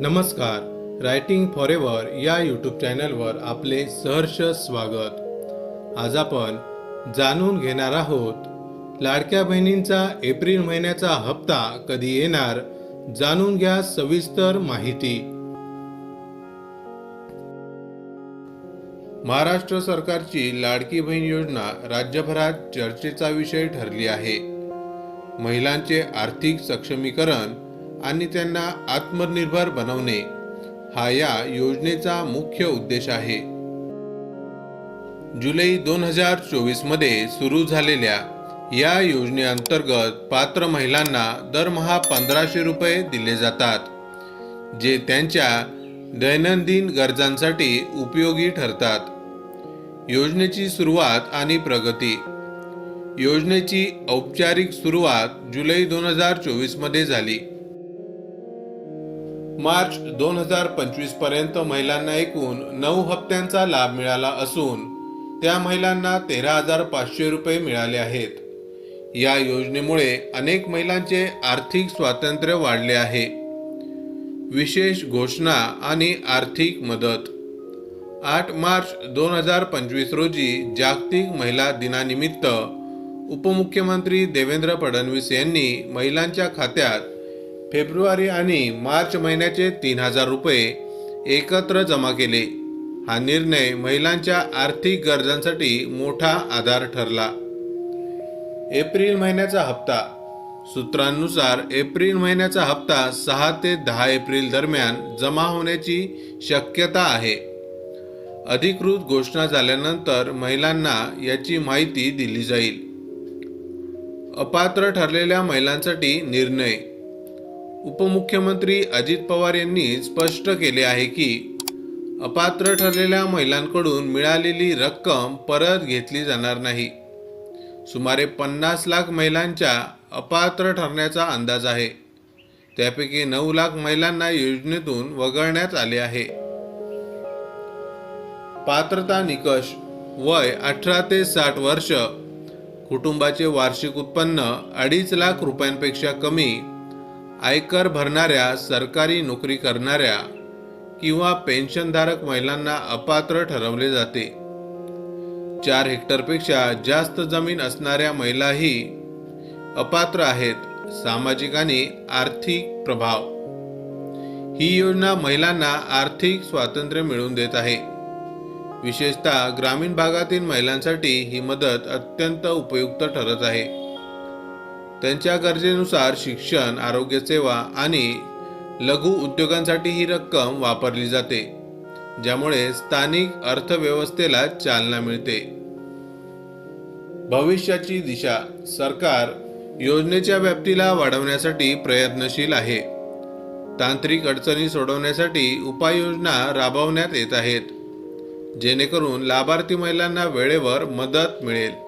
नमस्कार writing for ever या YouTube चॅनलवर आपले सहर्ष स्वागत. आज आपण जाणून घेणार आहोत लाडक्या बहिणींचा एप्रिल महिन्याचा हप्ता कधी येणार जाणून घ्या सविस्तर माहिती. महाराष्ट्र सरकारची लाडकी बहीण योजना राज्यभरात चर्चेचा विषय ठरली आहे. महिलांचे आर्थिक सक्षमीकरण आणि त्यांना आत्मनिर्भर बनवणे हा या योजनेचा मुख्य उद्देश आहे. जुलै दोन हजार चोवीसमध्ये सुरू झालेल्या या योजनेअंतर्गत पात्र महिलांना दरमहा पंधराशे रुपये दिले जातात जे त्यांच्या दैनंदिन गरजांसाठी उपयोगी ठरतात. योजनेची सुरुवात आणि प्रगती. योजनेची औपचारिक सुरुवात जुलै दोन हजार चोवीसमध्ये झाली. मार्च दोन हजार पंचवीसपर्यंत महिलांना एकूण नऊ हप्त्यांचा लाभ मिळाला असून त्या महिलांना तेरा हजार पाचशे रुपये मिळाले आहेत. या योजनेमुळे अनेक महिलांचे आर्थिक स्वातंत्र्य वाढले आहे. विशेष घोषणा आणि आर्थिक मदत. आठ मार्च दोन हजार पंचवीस रोजी जागतिक महिला दिनानिमित्त उपमुख्यमंत्री देवेंद्र फडणवीस यांनी महिलांच्या खात्यात फेब्रुवारी आणि मार्च महिन्याचे तीन हजार रुपये एकत्र जमा केले. हा निर्णय महिलांच्या आर्थिक गरजांसाठी मोठा आधार ठरला. एप्रिल महिन्याचा हप्ता. सूत्रांनुसार एप्रिल महिन्याचा हप्ता सहा ते दहा एप्रिल दरम्यान जमा होण्याची शक्यता आहे. अधिकृत घोषणा झाल्यानंतर महिलांना याची माहिती दिली जाईल. अपात्र ठरलेल्या महिलांसाठी निर्णय. उपमुख्यमंत्री अजित पवार यांनी स्पष्ट केले आहे की अपात्र ठरलेल्या महिलांकडून मिळालेली रक्कम परत घेतली जाणार नाही. सुमारे पन्नास लाख महिलांच्या अपात्र ठरण्याचा अंदाज आहे. त्यापैकी नऊ लाख महिलांना योजनेतून वगळण्यात आले आहे. पात्रता निकष वय अठरा ते साठ वर्ष कुटुंबाचे वार्षिक उत्पन्न अडीच लाख रुपयांपेक्षा कमी आयकर भरणाऱ्या सरकारी नोकरी करणाऱ्या किंवा पेन्शनधारक महिलांना अपात्र ठरवले जाते. चार हेक्टरपेक्षा जास्त जमीन असणाऱ्या महिलाही अपात्र आहेत सामाजिक आणि आर्थिक प्रभाव. ही योजना महिलांना आर्थिक स्वातंत्र्य मिळवून देत आहे. विशेषतः ग्रामीण भागातील महिलांसाठी ही मदत अत्यंत उपयुक्त ठरत आहे. त्यांच्या गरजेनुसार शिक्षण आरोग्यसेवा आणि लघु उद्योगांसाठी ही रक्कम वापरली जाते ज्यामुळे स्थानिक अर्थव्यवस्थेला चालना मिळते. भविष्याची दिशा सरकार योजनेच्या व्याप्तीला वाढवण्यासाठी प्रयत्नशील आहे. तांत्रिक अडचणी सोडवण्यासाठी उपाययोजना राबवण्यात येत आहेत जेणेकरून लाभार्थी महिलांना वेळेवर मदत मिळेल.